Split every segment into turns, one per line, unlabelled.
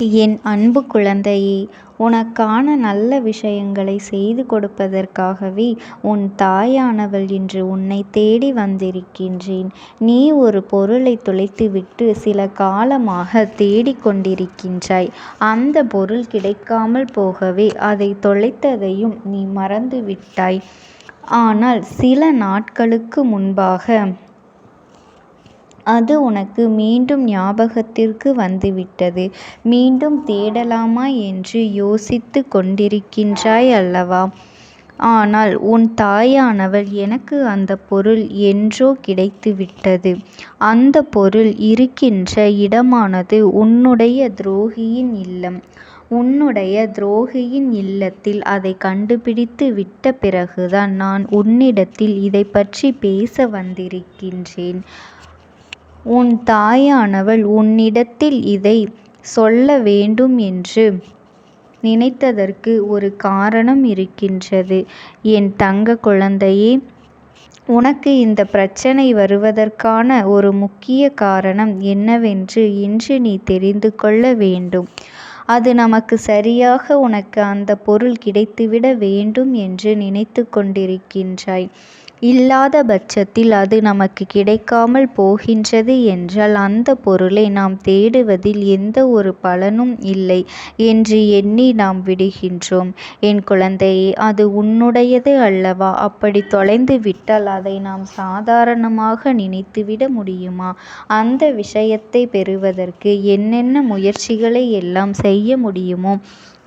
என் அன்பு குழந்தையே உனக்கான நல்ல விஷயங்களை செய்து கொடுப்பதற்காகவே உன் தாயானவள் இன்று உன்னை தேடி வந்திருக்கின்றேன். நீ ஒரு பொருளை தொலைத்துவிட்டு சில காலமாக தேடிக் கொண்டிருக்கின்றாய் அந்த பொருள் கிடைக்காமல் போகவே அதை தொலைத்ததையும் நீ மறந்துவிட்டாய். ஆனால் சில நாட்களுக்கு முன்பாக அது உனக்கு மீண்டும் ஞாபகத்திற்கு வந்துவிட்டது. மீண்டும் தேடலாமா என்று யோசித்து கொண்டிருக்கின்றாய் அல்லவா? ஆனால் உன் தாயானவள் எனக்கு அந்த பொருள் என்றோ கிடைத்துவிட்டது. அந்த பொருள் இருக்கின்ற இடமானது உன்னுடைய துரோகியின் இல்லம். உன்னுடைய துரோகியின் இல்லத்தில் அதை கண்டுபிடித்து விட்ட பிறகுதான் நான் உன்னிடத்தில் இதை பற்றி பேச வந்திருக்கின்றேன். உன் தாயானவள் உன்னிடத்தில் இதை சொல்ல வேண்டும் என்று நினைத்ததற்கு ஒரு காரணம் இருக்கின்றது. என் தங்க குழந்தையே உனக்கு இந்த பிரச்சனை வருவதற்கான ஒரு முக்கிய காரணம் என்னவென்று இன்று நீ தெரிந்து கொள்ள வேண்டும். அது நமக்கு சரியாக உனக்கு அந்த பொருள் கிடைத்துவிட வேண்டும் என்று நினைத்து கொண்டிருக்கின்றாய். இல்லாத பட்சத்தில் அது நமக்கு கிடைக்காமல் போகின்றது என்றால் அந்த பொருளை நாம் தேடுவதில் எந்த ஒரு பலனும் இல்லை என்று எண்ணி நாம் விடுகின்றோம். என் குழந்தையே அது உன்னுடையது அல்லவா? அப்படி தொலைந்து விட்டால் அதை நாம் சாதாரணமாக நினைத்துவிட முடியுமா? அந்த விஷயத்தை பெறுவதற்கு என்னென்ன முயற்சிகளை எல்லாம் செய்ய முடியுமோ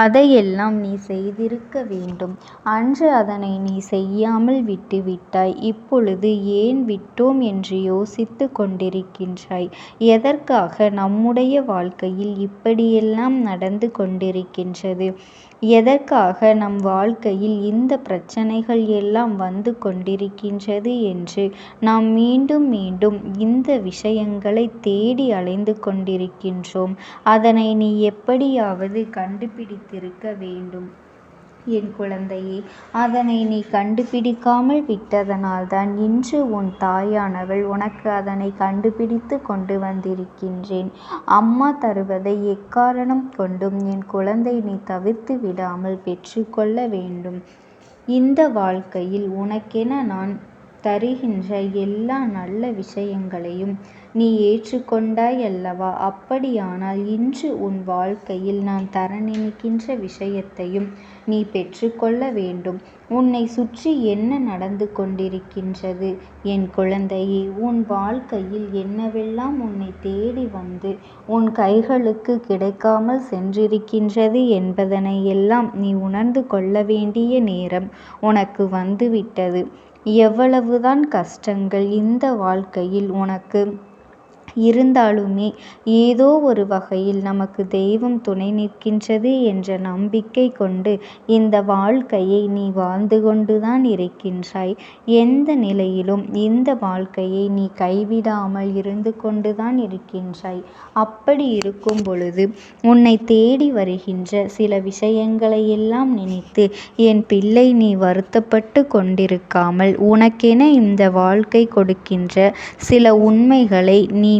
அதையெல்லாம் நீ செய்திருக்க வேண்டும். அன்று அதனை நீ செய்யாமல் விட்டுவிட்டாய். இப்பொழுது ஏன் விட்டோம் என்று யோசித்து கொண்டிருக்கின்றாய். எதற்காக நம்முடைய வாழ்க்கையில் இப்படியெல்லாம் நடந்து கொண்டிருக்கின்றது? எதற்காக நம் வாழ்க்கையில் இந்த பிரச்சனைகள் எல்லாம் வந்து கொண்டிருக்கின்றது என்று நாம் மீண்டும் மீண்டும் இந்த விஷயங்களை தேடி அலைந்து கொண்டிருக்கின்றோம். அதனை நீ எப்படியாவது கண்டுபிடித்திருக்க வேண்டும். என் குழந்தையே அதனை நீ கண்டுபிடிக்காமல் விட்டதனால்தான் இன்று உன் தாயானவள் உனக்கு அதனை கண்டுபிடித்து கொண்டு வந்திருக்கின்றேன். அம்மா தருவதை எக்காரணம் கொண்டும் என் குழந்தை நீ தவிர்த்து விடாமல் பெற்றுக்கொள்ள வேண்டும். இந்த வாழ்க்கையில் உனக்கென நான் தருகின்ற எல்லா நல்ல விஷயங்களையும் நீ ஏற்றுக்கொண்டாய் அல்லவா? அப்படியானால் இன்று உன் வாழ்க்கையில் நான் தர நினைக்கின்ற விஷயத்தையும் நீ பெற்றுக்கொள்ள வேண்டும். உன்னை சுற்றி என்ன நடந்து கொண்டிருக்கின்றது? என் குழந்தையே உன் வாழ்க்கையில் என்னவெல்லாம் உன்னை தேடி வந்து உன் கைகளுக்கு கிடைக்காமல் சென்றிருக்கின்றது என்பதனை எல்லாம் நீ உணர்ந்து கொள்ள வேண்டிய நேரம் உனக்கு வந்துவிட்டது. எவ்வளவுதான் கஷ்டங்கள் இந்த வாழ்க்கையில் உனக்கு இருந்தாலுமே ஏதோ ஒரு வகையில் நமக்கு தெய்வம் துணை நிற்கின்றது என்ற நம்பிக்கை கொண்டு இந்த வாழ்க்கையை நீ வாழ்ந்து கொண்டுதான் இருக்கின்றாய். எந்த நிலையிலும் இந்த வாழ்க்கையை நீ கைவிடாமல் இருந்து கொண்டுதான் இருக்கின்றாய். அப்படி இருக்கும் பொழுது உன்னை தேடி வருகின்ற சில விஷயங்களை எல்லாம் நினைத்து என் பிள்ளை நீ வருத்தப்பட்டு கொண்டிருக்காமல் உனக்கென இந்த வாழ்க்கை கொடுக்கின்ற சில உண்மைகளை நீ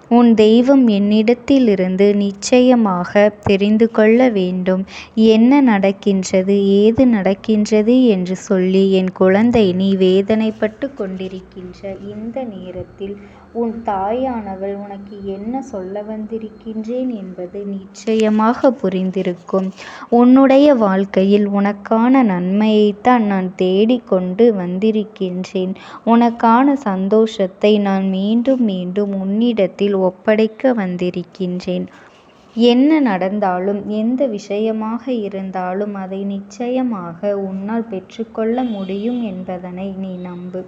உன் தெய்வம் என்னிடத்திலிருந்து நிச்சயமாக தெரிந்து கொள்ள வேண்டும். என்ன நடக்கின்றது ஏது நடக்கின்றது என்று சொல்லி என் குழந்தை நீ வேதனைப்பட்டு கொண்டிருக்கின்ற இந்த நேரத்தில் உன் தாயானவள் உனக்கு என்ன சொல்ல வந்திருக்கின்றேன் என்பது நிச்சயமாக புரிந்திருக்கும். உன்னுடைய வாழ்க்கையில் உனக்கான நன்மையைத்தான் நான் தேடிக்கொண்டு வந்திருக்கின்றேன். உனக்கான சந்தோஷத்தை நான் மீண்டும் மீண்டும் உன்னிடத்தில் ஒப்படைக்க வந்திருக்கின்றேன். என்ன நடந்தாலும் எந்த விஷயமாக இருந்தாலும் அதை நிச்சயமாக உன்னால் பெற்றுக்கொள்ள முடியும் என்பதனை நீ நம்பு.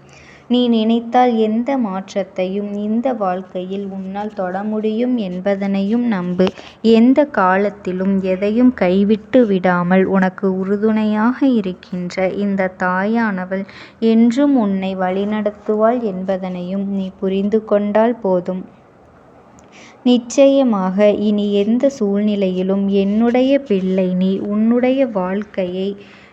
நீ நினைத்தால் எந்த மாற்றத்தையும் இந்த வாழ்க்கையில் உன்னால் தொட முடியும் என்பதனையும் நம்பு. எந்த காலத்திலும் எதையும் கைவிட்டு விடாமல் உனக்கு உறுதுணையாக இருக்கின்ற இந்த தாயானவள் என்றும் உன்னை வழிநடத்துவாள் என்பதனையும் நீ புரிந்து கொண்டால் போதும். நிச்சயமாக இனி எந்த சூழ்நிலையிலும் என்னுடைய பிள்ளை நீ உன்னுடைய வாழ்க்கையை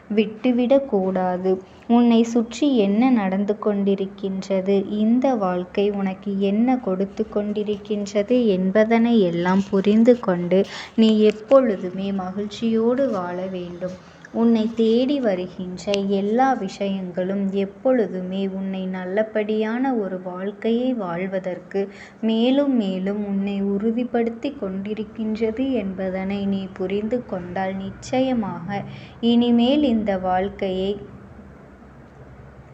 விட்டுவிடக் கூடாது. உன்னை சுற்றி என்ன நடந்து கொண்டிருக்கின்றது? இந்த வாழ்க்கை உனக்கு என்ன கொடுத்து கொண்டிருக்கின்றது என்பதனை எல்லாம் புரிந்து கொண்டு நீ எப்பொழுதுமே மகிழ்ச்சியோடு வாழ வேண்டும். உன்னை தேடி வருகின்ற எல்லா விஷயங்களும் எப்பொழுதுமே உன்னை நல்லபடியான ஒரு வாழ்க்கையை வாழ்வதற்கு மேலும் மேலும் உன்னை உறுதிப்படுத்தி கொண்டிருக்கின்றது என்பதனை நீ புரிந்து கொண்டால் நிச்சயமாக இனிமேல் இந்த வாழ்க்கையை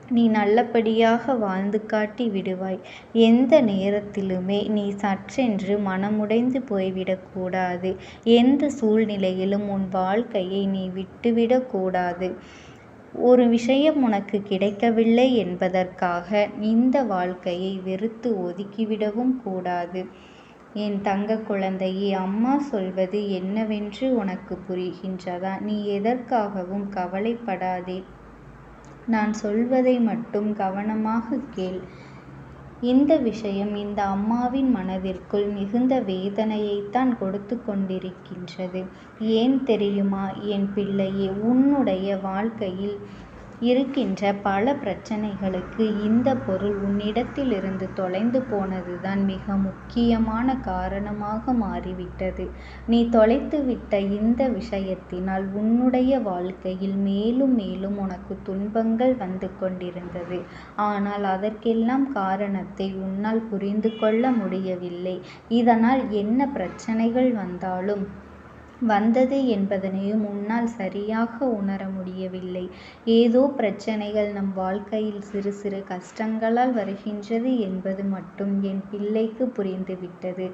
நீ நல்லபடியாக வாழ்ந்து காட்டி விடுவாய். எந்த நேரத்திலுமே நீ சற்றென்று மனமுடைந்து போய்விடக்கூடாது எந்த சூழ்நிலையிலும் உன் வாழ்க்கையை நீ விட்டுவிடக் கூடாது. ஒரு விஷயம் உனக்கு கிடைக்கவில்லை என்பதற்காக இந்த வாழ்க்கையை வெறுத்து ஒதுக்கிவிடவும் கூடாது. என் தங்க குழந்தையே அம்மா சொல்வது என்னவென்று உனக்கு புரிகின்றதா? நீ எதற்காகவும் கவலைப்படாதே. நான் சொல்வதை மட்டும் கவனமாகக் கேள். இந்த விஷயம் இந்த அம்மாவின் மனதிற்குள் மிகுந்த வேதனையைத்தான் கொடுத்து கொண்டிருக்கின்றது. ஏன் தெரியுமா? என் பிள்ளையே உன்னுடைய வாழ்க்கையில் இருக்கின்ற பல பிரச்சனைகளுக்கு இந்த பொருள் உன்னிடத்திலிருந்து தொலைந்து போனதுதான் மிக முக்கியமான காரணமாக மாறிவிட்டது. நீ தொலைத்துவிட்ட இந்த விஷயத்தினால் உன்னுடைய வாழ்க்கையில் மேலும் மேலும் உனக்கு துன்பங்கள் வந்து கொண்டிருந்தது. ஆனால் அதற்கெல்லாம் காரணத்தை உன்னால் புரிந்து கொள்ள முடியவில்லை. இதனால் என்ன பிரச்சனைகள் வந்தாலும் வந்தது என்பதனையும் உன்னால் சரியாக உணர முடியவில்லை. ஏதோ பிரச்சனைகள் நம் வாழ்க்கையில் சிறு சிறு கஷ்டங்களால் வருகின்றது என்பது மட்டும் என் பிள்ளைக்கு புரிந்துவிட்டது.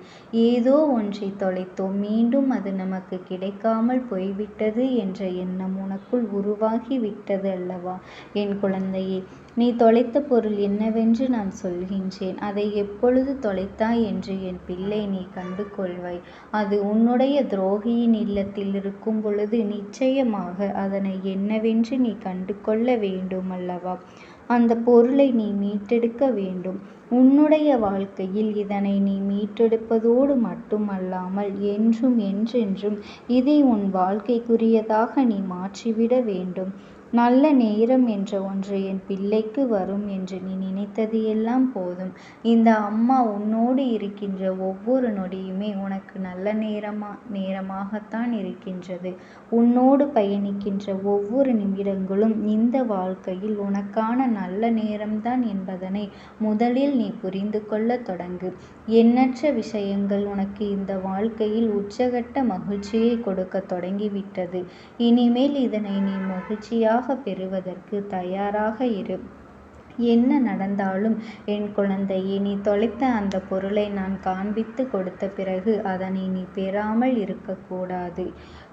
ஏதோ ஒன்றை தொலைத்தோம். மீண்டும் அது நமக்கு கிடைக்காமல் போய்விட்டது என்ற எண்ணம் உனக்குள் உருவாகி விட்டது அல்லவா? என் குழந்தையே நீ தொலைத்த பொருள் என்னவென்று நான் சொல்கின்றேன். அதை எப்பொழுது தொலைத்தாய் என்று என் பிள்ளை நீ கண்டு கொள்வாய் அது உன்னுடைய துரோகியின் இல்லத்தில் இருக்கும் பொழுது நிச்சயமாக அதனை என்னவென்று நீ கண்டு கொள்ள வேண்டும் அல்லவா? அந்த பொருளை நீ மீட்டெடுக்க வேண்டும். உன்னுடைய வாழ்க்கையில் இதனை நீ மீட்டெடுப்பதோடு மட்டுமல்லாமல் என்றும் என்றென்றும் இதை உன் வாழ்க்கைக்குரியதாக நீ மாற்றிவிட வேண்டும். நல்ல நேரம் என்ற ஒன்று என் பிள்ளைக்கு வரும் என்று நீ நினைத்தது எல்லாம் போதும். இந்த அம்மா உன்னோடு இருக்கின்ற ஒவ்வொரு நொடியுமே உனக்கு நல்ல நேரமா நேரமாகத்தான் இருக்கின்றது. உன்னோடு பயணிக்கின்ற ஒவ்வொரு நிமிடங்களும் இந்த வாழ்க்கையில் உனக்கான நல்ல நேரம்தான் என்பதனை முதலில் நீ புரிந்து கொள்ள தொடங்கு. எண்ணற்ற விஷயங்கள் உனக்கு இந்த வாழ்க்கையில் உச்சகட்ட மகிழ்ச்சியை கொடுக்க தொடங்கிவிட்டது. இனிமேல் இதனை நீ மகிழ்ச்சியாக பெறுவதற்கு தயாராக இரு. என்ன நடந்தாலும்? என் குழந்தையே நீ தொலைத்த அந்த பொருளை நான் காண்பித்து கொடுத்த பிறகு அதனை நீ பெறாமல் இருக்கக்கூடாது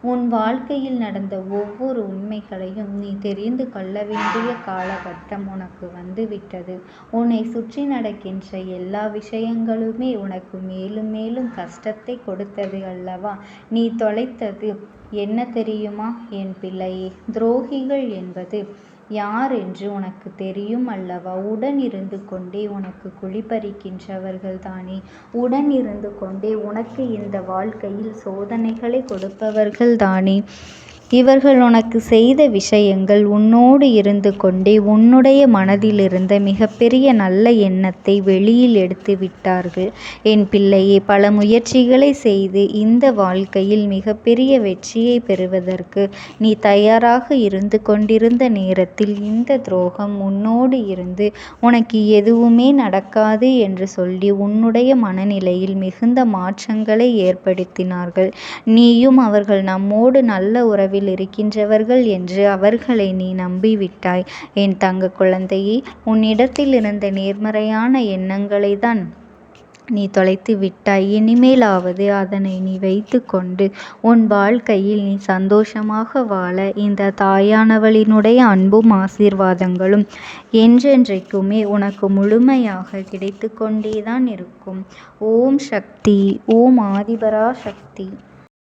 உன் வாழ்க்கையில் நடந்த ஒவ்வொரு உண்மைகளையும் நீ தெரிந்து கொள்ள வேண்டிய காலகட்டம் உனக்கு வந்துவிட்டது. உன்னை சுற்றி நடக்கின்ற எல்லா விஷயங்களுமே உனக்கு மேலும் மேலும் கஷ்டத்தை கொடுத்தது அல்லவா? நீ தொலைத்தது என்ன தெரியுமா? என் பிள்ளையே துரோகிகள் என்பது யார் என்று உனக்கு தெரியும் அல்லவா? உடன் இருந்து கொண்டே உனக்கு குழிபறிக்கின்றவர்கள் தானே உடன் இருந்து கொண்டே உனக்கு இந்த வாழ்க்கையில் சோதனைகளை கொடுப்பவர்கள் தானே இவர்கள் உனக்கு செய்த விஷயங்கள் உன்னோடு இருந்து கொண்டே உன்னுடைய மனதிலிருந்த மிகப்பெரிய நல்ல எண்ணத்தை வெளியில் எடுத்து விட்டார்கள். என் பிள்ளையே பல முயற்சிகளை செய்து இந்த வாழ்க்கையில் மிகப்பெரிய வெற்றியை பெறுவதற்கு நீ தயாராக இருந்து கொண்டிருந்த நேரத்தில் இந்த துரோகம் உன்னோடு இருந்து உனக்கு எதுவுமே நடக்காது என்று சொல்லி உன்னுடைய மனநிலையில் மிகுந்த மாற்றங்களை ஏற்படுத்தினார்கள். நீயும் அவர்கள் நம்மோடு நல்ல உறவில் இருக்கின்றவர்கள் என்று அவர்களை நீ நம்பிவிட்டாய். என் தங்க குழந்தையே உன்னிடத்தில் இருந்த நேர்மறையான எண்ணங்களை தான் நீ தொலைத்து விட்டாய். இனிமேலாவது அதனை நீ வைத்து கொண்டு உன் வாழ்க்கையில் நீ சந்தோஷமாக வாழ இந்த தாயானவளினுடைய அன்பும் ஆசீர்வாதங்களும் என்றென்றைக்குமே உனக்கு முழுமையாக கிடைத்து கொண்டேதான் இருக்கும். ஓம் சக்தி ஓம் ஆதிபரா சக்தி